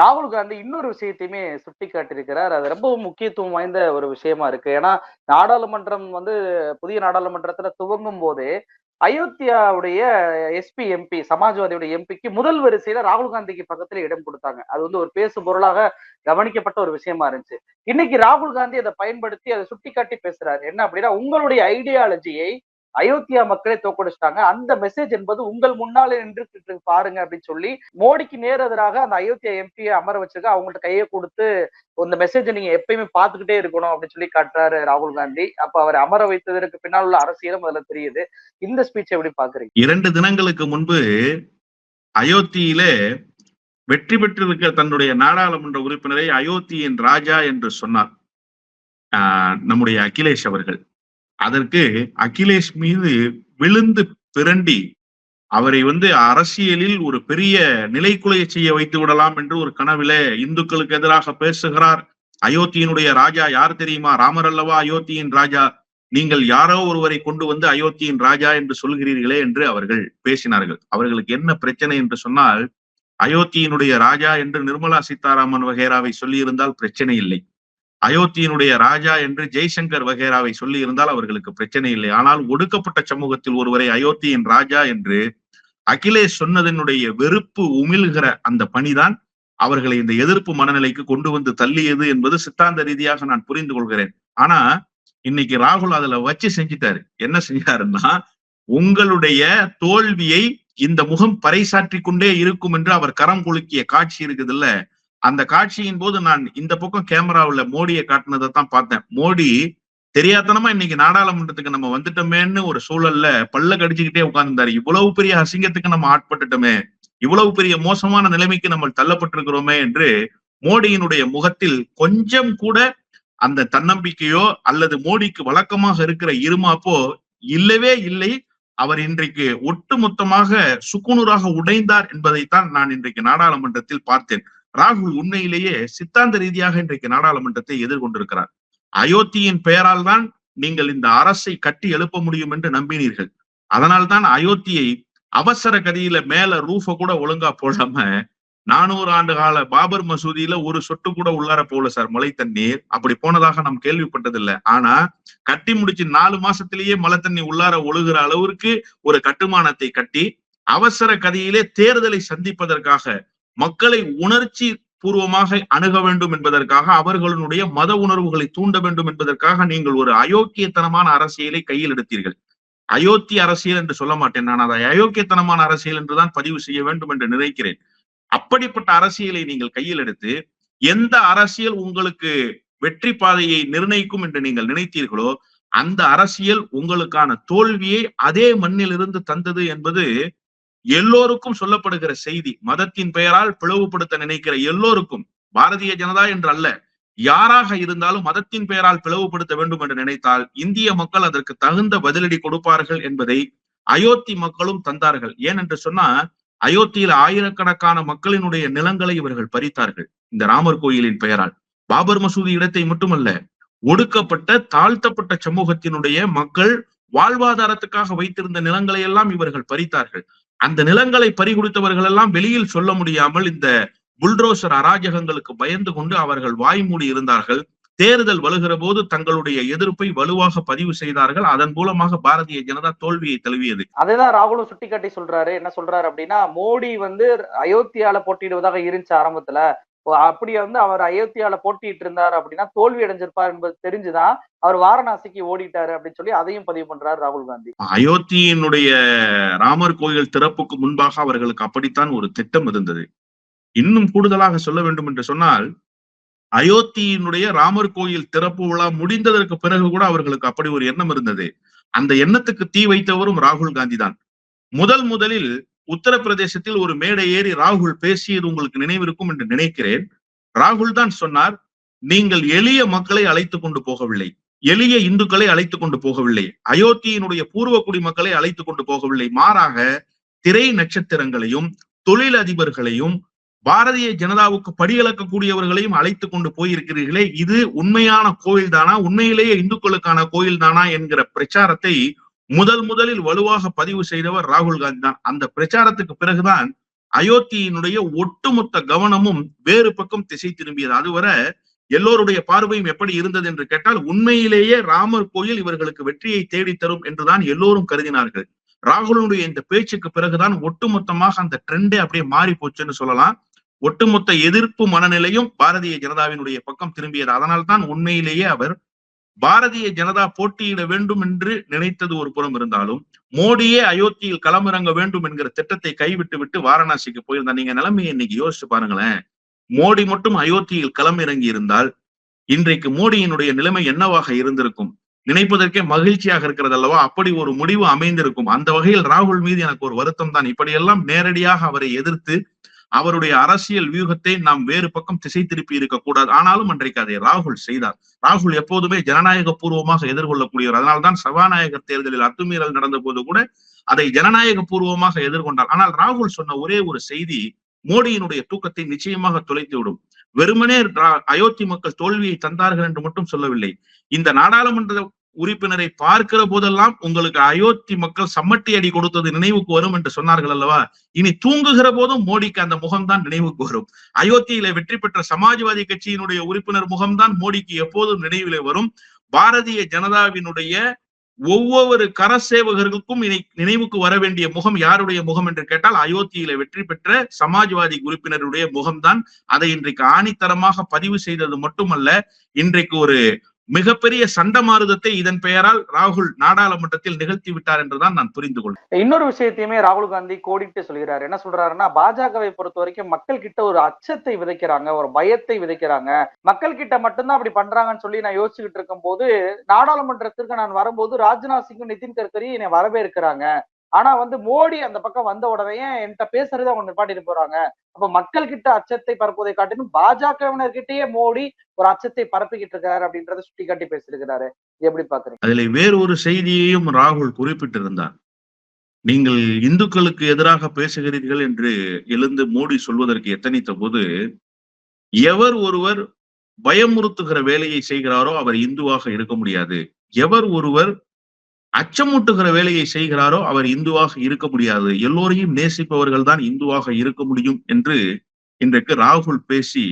ராகுல் காந்தி இன்னொரு விஷயத்தையுமே சுட்டி காட்டியிருக்கிறார் அது ரொம்பவும் முக்கியத்துவம் வாய்ந்த ஒரு விஷயமா இருக்கு. ஏன்னா நாடாளுமன்றம் வந்து புதிய நாடாளுமன்றத்துல துவங்கும் போதே அயோத்தியாவுடைய எஸ்பி எம்பி சமாஜ்வாதியுடைய எம்பிக்கு முதல் வரிசையில ராகுல் காந்திக்கு பக்கத்துல இடம் கொடுத்தாங்க. அது வந்து ஒரு பேசு பொருளாக கவனிக்கப்பட்ட ஒரு விஷயமா இருந்துச்சு. இன்னைக்கு ராகுல் காந்தி அதை பயன்படுத்தி அதை சுட்டி காட்டி பேசுறாரு. என்ன அப்படின்னா உங்களுடைய ஐடியாலஜியை அயோத்தியா மக்களே தோக்கடிச்சிட்டாங்க அந்த மெசேஜ் என்பது உங்கள் முன்னாலே நின்று பாருங்க அப்படின்னு சொல்லி மோடிக்கு நேர் எதிராக அந்த அயோத்தியா எம்பியை அமர வச்சிருக்க அவங்கள்ட்ட கையை கொடுத்து இந்த மெசேஜை நீங்க எப்பயுமே பார்த்துக்கிட்டே இருக்கணும் அப்படின்னு சொல்லி காட்டுறாரு ராகுல் காந்தி. அப்ப அவர் அமர வைத்ததற்கு பின்னால் உள்ள அரசியலும் அதுல தெரியுது. இந்த ஸ்பீச் எப்படி பாக்குறீங்க இரண்டு தினங்களுக்கு முன்பு அயோத்தியிலே வெற்றி பெற்றிருக்க தன்னுடைய நாடாளுமன்ற உறுப்பினரை அயோத்தியின் ராஜா என்று சொன்னார். ஆஹ் நம்முடைய அகிலேஷ் அவர்கள். அதற்கு அகிலேஷ் மீது விழுந்து பிறண்டி அவரை வந்து அரசியலில் ஒரு பெரிய நிலைக்குலைய செய்ய வைத்து விடலாம் என்று ஒரு கனவிலே இந்துக்களுக்கு எதிராக பேசுகிறார். அயோத்தியினுடைய ராஜா யார் தெரியுமா? ராமர் அல்லவா? அயோத்தியின் ராஜா. நீங்கள் யாரோ ஒருவரை கொண்டு வந்து அயோத்தியின் ராஜா என்று சொல்கிறீர்களே என்று அவர்கள் பேசினார்கள். அவர்களுக்கு என்ன பிரச்சனை என்று சொன்னால் அயோத்தியினுடைய ராஜா என்று நிர்மலா சீதாராமன் வகேராவை சொல்லியிருந்தால் பிரச்சனை இல்லை. அயோத்தியினுடைய ராஜா என்று ஜெய்சங்கர் வகேராவை சொல்லி இருந்தால் அவர்களுக்கு பிரச்சனை இல்லை. ஆனால் ஒடுக்கப்பட்ட சமூகத்தில் ஒருவரை அயோத்தியின் ராஜா என்று அகிலேஷ் சொன்னதனுடைய வெறுப்பு உமிழ்கிற அந்த பணிதான் அவர்களை இந்த எதிர்ப்பு மனநிலைக்கு கொண்டு வந்து தள்ளியது என்பது சித்தாந்த ரீதியாக நான் புரிந்து கொள்கிறேன். ஆனா இன்னைக்கு ராகுல் அதுல வச்சு செஞ்சிட்டாரு. என்ன செஞ்சாருன்னா உங்களுடைய தோல்வியை இந்த முகம் பறைசாற்றி கொண்டே இருக்கும் என்று அவர் கரம் குலுக்கிய காட்சி இருக்குதுல்ல அந்த காட்சியின் போது நான் இந்த பக்கம் கேமராவுல மோடியை காட்டினதை தான் பார்த்தேன். மோடி தெரியாதனமா இன்னைக்கு நாடாளுமன்றத்துக்கு நம்ம வந்துட்டோமேன்னு ஒரு சூழல்ல பல்ல கடிச்சுக்கிட்டே உட்கார்ந்தாரு இவ்வளவு பெரிய அசிங்கத்துக்கு நம்ம ஆட்பட்டுட்டோமே இவ்வளவு பெரிய மோசமான நிலைமைக்கு நம்ம தள்ளப்பட்டிருக்கிறோமே என்று மோடியினுடைய முகத்தில் கொஞ்சம் கூட அந்த தன்னம்பிக்கையோ அல்லது மோடிக்கு வழக்கமாக இருக்கிற இருமாப்போ இல்லவே இல்லை. அவர் இன்றைக்கு ஒட்டுமொத்தமாக சுக்குநூறாக உடைந்தார் என்பதைத்தான் நான் இன்றைக்கு நாடாளுமன்றத்தில் பார்த்தேன். ராகுல் உண்மையிலேயே சித்தாந்த ரீதியாக இன்றைக்கு நாடாளுமன்றத்தை எதிர்கொண்டிருக்கிறார். அயோத்தியின் பெயரால் தான் நீங்கள் இந்த அரசை கட்டி எழுப்ப முடியும் என்று நம்பினீர்கள். அதனால்தான் அயோத்தியை அவசர கதியில மேல ரூஃப கூட ஒழுங்கா போடாம நானூறு ஆண்டு கால பாபர் மசூதியில ஒரு சொட்டு கூட உள்ளார போல சார் மழை தண்ணீர். அப்படி போனதாக நாம் கேள்விப்பட்டதில்லை. ஆனா கட்டி முடிச்சு நாலு மாசத்திலேயே மழை தண்ணி உள்ளார ஒழுகிற அளவிற்கு ஒரு கட்டுமானத்தை கட்டி அவசர கதையிலே தேர்தலை சந்திப்பதற்காக மக்களை உணர்ச்சி பூர்வமாக அணுக வேண்டும் என்பதற்காக அவர்களுடைய மத உணர்வுகளை தூண்ட வேண்டும் என்பதற்காக நீங்கள் ஒரு அயோக்கியத்தனமான அரசியலை கையில் எடுத்தீர்கள். அயோத்தி அரசியல் என்று சொல்ல மாட்டேன் நான். அதை அயோக்கியத்தனமான அரசியல் என்றுதான் பதிவு செய்ய வேண்டும் என்று நினைக்கிறேன். அப்படிப்பட்ட அரசியலை நீங்கள் கையில் எடுத்து எந்த அரசியல் உங்களுக்கு வெற்றி பாதையை நிர்ணயிக்கும் என்று நீங்கள் நினைத்தீர்களோ அந்த அரசியல் உங்களுக்கான தோல்வியை அதே மண்ணிலிருந்து தந்தது என்பது எல்லோருக்கும் சொல்லப்படுகிற செய்தி மதத்தின் பெயரால் பிளவுபடுத்த நினைக்கிற எல்லோருக்கும் பாரதிய ஜனதா என்று அல்ல யாராக இருந்தாலும் மதத்தின் பெயரால் பிளவுபடுத்த வேண்டும் என்று நினைத்தால் இந்திய மக்கள் அதற்கு தகுந்த பதிலடி கொடுப்பார்கள் என்பதை அயோத்தி மக்களும் தந்தார்கள். ஏன் என்று சொன்னா அயோத்தியில் ஆயிரக்கணக்கான மக்களினுடைய நிலங்களை இவர்கள் பறித்தார்கள் இந்த ராமர் கோயிலின் பெயரால். பாபர் மசூதி இடத்தை மட்டுமல்ல ஒடுக்கப்பட்ட தாழ்த்தப்பட்ட சமூகத்தினுடைய மக்கள் வாழ்வாதாரத்துக்காக வைத்திருந்த நிலங்களை எல்லாம் இவர்கள் பறித்தார்கள். அந்த நிலங்களை பறிகொடுத்தவர்கள் எல்லாம் வெளியில் சொல்ல முடியாமல் இந்த புல்டோசர் அராஜகங்களுக்கு பயந்து கொண்டு அவர்கள் வாய்மூடி இருந்தார்கள். தேர்தல் வருகிற போது தங்களுடைய எதிர்ப்பை வலுவாக பதிவு செய்தார்கள். அதன் மூலமாக பாரதிய ஜனதா தோல்வியை தழுவியது. அதேதான் ராகுலும் சுட்டி காட்டி சொல்றாரு. என்ன சொல்றாரு அப்படின்னா மோடி வந்து அயோத்தியால போட்டியிடுவதாக இருந்துச்சு ஆரம்பத்துல. அப்படி வந்து அவர் அயோத்தியால போட்டிட்டு இருந்தார் அப்படின்னா தோல்வி அடைஞ்சிருப்பார் என்பது தெரிஞ்சுதான் அவர் வாரணாசிக்கு ஓடிட்டாரு அப்படின்னு சொல்லி அதையும் பதிவு பண்றாரு ராகுல் காந்தி. அயோத்தியினுடைய ராமர் கோயில் திறப்புக்கு முன்பாக அவர்களுக்கு அப்படித்தான் ஒரு திட்டம் இருந்தது. இன்னும் கூடுதலாக சொல்ல வேண்டும் என்று சொன்னால் அயோத்தியினுடைய ராமர் கோயில் திறப்பு விழா முடிந்ததற்கு பிறகு கூட அவர்களுக்கு அப்படி ஒரு எண்ணம் இருந்தது. அந்த எண்ணத்துக்கு தீ வைத்தவரும் ராகுல் காந்தி தான். முதல் முதலில் உத்தரப்பிரதேசத்தில் ஒரு மேடை ஏறி ராகுல் பேசியது உங்களுக்கு நினைவிருக்கும் என்று நினைக்கிறேன். ராகுல் தான் சொன்னார் நீங்கள் எளிய மக்களை அழைத்து கொண்டு போகவில்லை. எளிய இந்துக்களை அழைத்து கொண்டு போகவில்லை. அயோத்தியினுடைய பூர்வ குடிமக்களை அழைத்து கொண்டு போகவில்லை. மாறாக திரை நட்சத்திரங்களையும் தொழில் அதிபர்களையும் பாரதிய ஜனதாவுக்கு படியளக்கக்கூடியவர்களையும் அழைத்து கொண்டு போயிருக்கிறீர்களே. இது உண்மையான கோயில் தானா உண்மையிலேயே இந்துக்களுக்கான கோயில் தானா என்கிற பிரச்சாரத்தை முதல் முதலில் வலுவாக பதிவு செய்தவர் ராகுல் காந்தி தான். அந்த பிரச்சாரத்துக்கு பிறகுதான் அயோத்தியினுடைய ஒட்டுமொத்த கவனமும் வேறு பக்கம் திசை திரும்பியது. அதுவரை எல்லோருடைய பார்வையும் எப்படி இருந்தது என்று கேட்டால் உண்மையிலேயே ராமர் கோயில் இவர்களுக்கு வெற்றியை தேடித்தரும் என்றுதான் எல்லோரும் கருதினார்கள். ராகுலனுடைய இந்த பேச்சுக்கு பிறகுதான் ஒட்டுமொத்தமாக அந்த ட்ரெண்டே அப்படியே மாறி போச்சுன்னு சொல்லலாம். ஒட்டுமொத்த எதிர்ப்பு மனநிலையும் பாரதிய ஜனதாவினுடைய பக்கம் திரும்பியது. அதனால்தான் உண்மையிலேயே அவர் பாரதிய ஜனதா போட்டியிட வேண்டும் என்று நினைத்தது ஒரு புறம் இருந்தாலும் மோடியே அயோத்தியில் களமிறங்க வேண்டும் என்கிற திட்டத்தை கைவிட்டு விட்டு வாரணாசிக்கு போயிருந்தா நீங்க நிலைமையை இன்னைக்கு யோசிச்சு பாருங்களேன். மோடி மட்டும் அயோத்தியில் களமிறங்கி இருந்தால் இன்றைக்கு மோடியினுடைய நிலைமை என்னவாக இருந்திருக்கும்? நினைப்பதற்கே மகிழ்ச்சியாக இருக்கிறது அல்லவா? அப்படி ஒரு முடிவு அமைந்திருக்கும். அந்த வகையில் ராகுல் மீது எனக்கு ஒரு வருத்தம் தான் இப்படியெல்லாம் நேரடியாக அவரை எதிர்த்து அவருடைய அரசியல் வியூகத்தை நாம் வேறு பக்கம் திசை திருப்பி இருக்கக்கூடாது ஆனாலும் அன்றைக்கு அதை ராகுல் செய்தார். ராகுல் எப்போதுமே ஜனநாயக பூர்வமாக எதிர்கொள்ளக்கூடியவர். அதனால்தான் சபாநாயகர் தேர்தலில் அத்துமீறல் நடந்த போது கூட அதை ஜனநாயக பூர்வமாக எதிர்கொண்டார். ஆனால் ராகுல் சொன்ன ஒரே ஒரு செய்தி மோடியினுடைய தூக்கத்தை நிச்சயமாக தொலைத்து விடும். வெறுமனே அயோத்தி மக்கள் தோல்வியை தந்தார்கள் என்று மட்டும் சொல்லவில்லை. இந்த நாடாளுமன்ற உறுப்பினரை பார்க்கிற போதெல்லாம் உங்களுக்கு அயோத்தி மக்கள் சம்மட்டி அடி கொடுத்தது நினைவுக்கு வரும் என்று சொன்னார்கள் அல்லவா? இனி தூங்குகிற போதும் மோடிக்கு அந்த முகம்தான் நினைவுக்கு வரும். அயோத்தியில வெற்றி பெற்ற சமாஜ்வாதி கட்சியினுடைய உறுப்பினர் முகம்தான் மோடிக்கு எப்போதும் நினைவிலே வரும். பாரதிய ஜனதாவினுடைய ஒவ்வொரு கர சேவகர்களுக்கும் நினைவுக்கு வர வேண்டிய முகம் யாருடைய முகம் என்று கேட்டால் அயோத்தியில வெற்றி பெற்ற சமாஜ்வாதி உறுப்பினருடைய முகம்தான். அதை இன்றைக்கு ஆணித்தரமாக பதிவு செய்தது மட்டுமல்ல இன்றைக்கு ஒரு மிகப்பெரிய சண்டமாறுதத்தை இதன் பெயரால் ராகுல் நாடாளுமன்றத்தில் நிகழ்த்தி விட்டார் என்றுதான் நான் புரிந்து கொள்கிறேன். இன்னொரு விஷயத்தையுமே ராகுல் காந்தி கோடிட்டு சொல்கிறார். என்ன சொல்றாருன்னா பாஜகவை பொறுத்த வரைக்கும் மக்கள் கிட்ட ஒரு அச்சத்தை விதைக்கிறாங்க ஒரு பயத்தை விதைக்கிறாங்க. மக்கள் கிட்ட மட்டும்தான் அப்படி பண்றாங்கன்னு சொல்லி நான் யோசிச்சுக்கிட்டு இருக்கும் போது நாடாளுமன்றத்திற்கு நான் வரும்போது ராஜ்நாத் சிங் நிதின் கட்கரி என்னை வரவேற்கிறாங்க. ஆனா வந்து மோடி அந்த பக்கம் வந்த உடனே என்கிட்ட பேசுறதை அவங்க நிப்பாட்டிட்டு போறாங்க. அப்ப மக்கள் கிட்ட அச்சத்தை பரப்புவதை காட்டிலும் பாஜகவினர்கிட்டயே மோடி ஒரு அச்சத்தை பரப்பிக்கிட்டு இருக்காரு அப்படின்றத சுட்டி காட்டி பேசியிருக்கிறாரு எப்படி பாக்குறீங்க? அதுல வேறு ஒரு செய்தியையும் ராகுல் குறிப்பிட்டிருந்தார் நீங்கள் இந்துக்களுக்கு எதிராக பேசுகிறீர்கள் என்று எழுந்து மோடி சொல்வதற்கு எத்தனைத்த போது எவர் ஒருவர் பயமுறுத்துகிற வேலையை செய்கிறாரோ அவர் இந்துவாக இருக்க முடியாது. எவர் ஒருவர் அச்சமூட்டுகிற வேலையை செய்கிறாரோ அவர் இந்துவாக இருக்க முடியாது. எல்லோரையும் நேசிப்பவர்கள் தான் இந்துவாக இருக்க முடியும் என்று இன்றைக்கு ராகுல் பேசி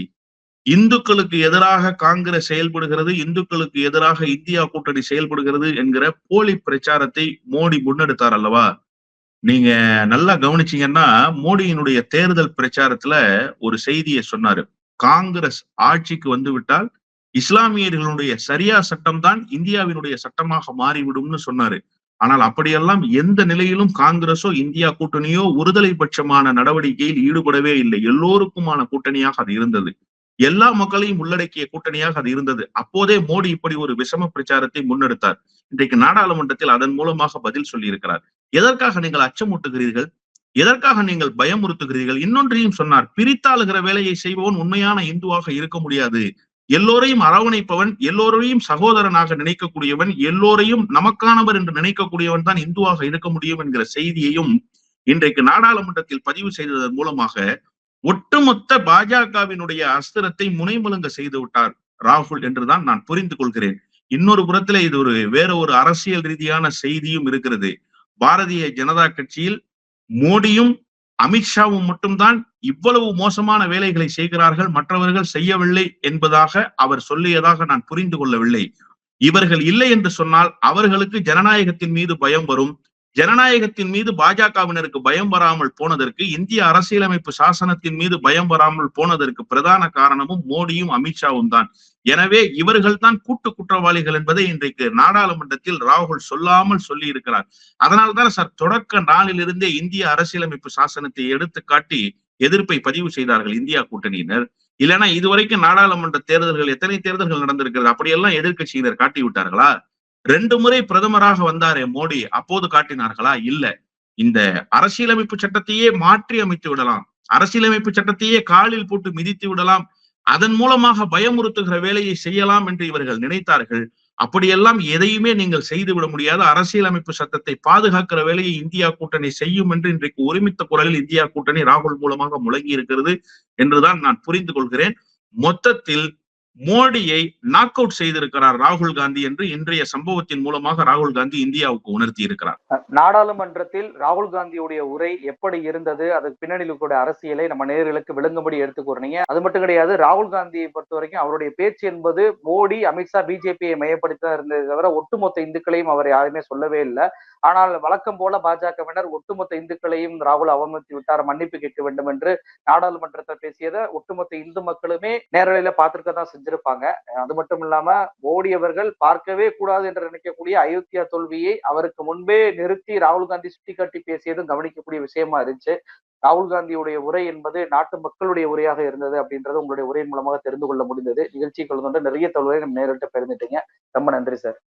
இந்துக்களுக்கு எதிராக காங்கிரஸ் செயல்படுகிறது இந்துக்களுக்கு எதிராக இந்தியா கூட்டணி செயல்படுகிறது என்கிற போலி பிரச்சாரத்தை மோடி முன்னெடுத்தார் அல்லவா? நீங்க நல்லா கவனிச்சீங்கன்னா மோடியினுடைய தேர்தல் பிரச்சாரத்துல ஒரு செய்தியை சொன்னாரு. காங்கிரஸ் ஆட்சிக்கு வந்து விட்டால் இஸ்லாமியர்களுடைய சரியா சட்டம் தான் இந்தியாவினுடைய சட்டமாக மாறிவிடும்னு சொன்னாரு. ஆனால் அப்படியெல்லாம் எந்த நிலையிலும் காங்கிரஸோ இந்தியா கூட்டணியோ ஒருதலை பட்சமான நடவடிக்கையில் ஈடுபடவே இல்லை. எல்லோருக்குமான கூட்டணியாக அது இருந்தது. எல்லா மக்களையும் உள்ளடக்கிய கூட்டணியாக அது இருந்தது. அப்போதே மோடி இப்படி ஒரு விஷம பிரச்சாரத்தை முன்னெடுத்தார். இன்றைக்கு நாடாளுமன்றத்தில் அதன் மூலமாக பதில் சொல்லியிருக்கிறார். எதற்காக நீங்கள் அச்சமூட்டுகிறீர்கள்? எதற்காக நீங்கள் பயமுறுத்துகிறீர்கள்? இன்னொன்றையும் சொன்னார். பிரித்தாளுகிற வேலையை செய்பவன் உண்மையான இந்துவாக இருக்க முடியாது. எல்லோரையும் அரவணைப்பவன் எல்லோரையும் சகோதரனாக நினைக்கக்கூடியவன் எல்லோரையும் நமக்கானவர் என்று நினைக்கக்கூடியவன் தான் இந்துவாக இருக்க முடியும் என்கிற செய்தியையும் இன்றைக்கு நாடாளுமன்றத்தில் பதிவு செய்ததன் மூலமாக ஒட்டுமொத்த பாஜகவினுடைய அஸ்திரத்தை முனைமுழுங்க செய்து விட்டார் ராகுல் என்றுதான் நான் புரிந்து கொள்கிறேன். இன்னொரு புறத்துல இது ஒரு வேற ஒரு அரசியல் ரீதியான செய்தியும் இருக்கிறது. பாரதிய ஜனதா கட்சியில் மோடியும் அமித்ஷாவும் மட்டும்தான் இவ்வளவு மோசமான வேலைகளை செய்கிறார்கள் மற்றவர்கள் செய்யவில்லை என்பதாக அவர் சொல்லியதாக நான் புரிந்து கொள்ளவில்லை. இவர்கள் இல்லை என்று சொன்னால் அவர்களுக்கு ஜனநாயகத்தின் மீது பயம் வரும். ஜனநாயகத்தின் மீது பாஜகவினருக்கு பயம் வராமல் போனதற்கு இந்திய அரசியலமைப்பு சாசனத்தின் மீது பயம் வராமல் போனதற்கு பிரதான காரணமும் மோடியும் அமித்ஷாவும் தான். எனவே இவர்கள் தான் கூட்டு குற்றவாளிகள் என்பதை இன்றைக்கு நாடாளுமன்றத்தில் ராகுல் சொல்லாமல் சொல்லி இருக்கிறார் அதனால்தான் சார் தொடக்க நாளிலிருந்தே இந்திய அரசியலமைப்பு சாசனத்தை எடுத்து காட்டி எதிர்ப்பை பதிவு செய்தார்கள் இந்தியா கூட்டணியினர். இல்லைன்னா இதுவரைக்கும் நாடாளுமன்ற தேர்தல்கள் எத்தனை தேர்தல்கள் நடந்திருக்கிறது? அப்படியெல்லாம் எதிர்கட்சியினர் காட்டி விட்டார்களா ரெண்டு முறை பிரதமராக வந்தாரே மோடி அப்போது காட்டினார்களா? இல்ல. இந்த அரசியலமைப்பு சட்டத்தையே மாற்றி அமைத்து விடலாம். அரசியலமைப்பு சட்டத்தையே காலில் போட்டு மிதித்து விடலாம். அதன் மூலமாக பயமுறுத்துகிற வேலையை செய்யலாம் என்று இவர்கள் நினைத்தார்கள். அப்படியெல்லாம் எதையுமே நீங்கள் செய்து விட முடியாது. அரசியலமைப்பு சட்டத்தை பாதுகாக்கிற வேலையை இந்தியா கூட்டணி செய்யும் என்று இன்றைக்கு ஒருமித்த குரலில் இந்தியா கூட்டணி ராகுல் மூலமாக முழங்கி இருக்கிறது என்றுதான் நான் புரிந்து கொள்கிறேன். மொத்தத்தில் மோடியை நாக் அவுட் செய்திருக்கிறார் ராகுல் காந்தி என்று இன்றைய சம்பவத்தின் மூலமாக ராகுல் காந்தி இந்தியாவுக்கு உணர்த்தி இருக்கிறார். நாடாளுமன்றத்தில் ராகுல் காந்தியுடைய உரை எப்படி இருந்தது அதுக்கு பின்னணியில் கூட அரசியலை நம்ம நேர்களுக்கு விளங்கும்படி எடுத்துக்கூறீங்க அது மட்டும் கிடையாது ராகுல் காந்தியை பொறுத்த வரைக்கும் அவருடைய பேச்சு என்பது மோடி அமித்ஷா பிஜேபியை மையப்படுத்தி தான் இருந்தது தவிர ஒட்டுமொத்த இந்துக்களையும் அவர் யாருமே சொல்லவே இல்லை. ஆனால் வழக்கம் போல பாஜகவினர் ஒட்டுமொத்த இந்துக்களையும் ராகுல் அவமதித்து விட்டார் மன்னிப்பு கேட்க வேண்டும் என்று நாடாளுமன்றத்தில் பேசியதை ஒட்டுமொத்த இந்து மக்களுமே நேரலையில பார்த்திருக்க தான் செஞ்சிருப்பாங்க. அது மட்டும் இல்லாம மோடி அவர்கள் பார்க்கவே கூடாது என்று நினைக்கக்கூடிய அயோத்தியா தோல்வியை அவருக்கு முன்பே நிறுத்தி ராகுல் காந்தி சுட்டிக்காட்டி பேசியதும் கவனிக்கக்கூடிய விஷயமா இருந்துச்சு. ராகுல் காந்தியுடைய உரை என்பது நாட்டு மக்களுடைய உரையாக இருந்தது அப்படின்றது உங்களுடைய உரையின் மூலமாக தெரிந்து கொள்ள முடிந்தது. நிகழ்ச்சி கலந்து கொண்டு நிறைய தகவலை நம்ம நேரிட்டு பெருந்துட்டீங்க ரொம்ப நன்றி சார்.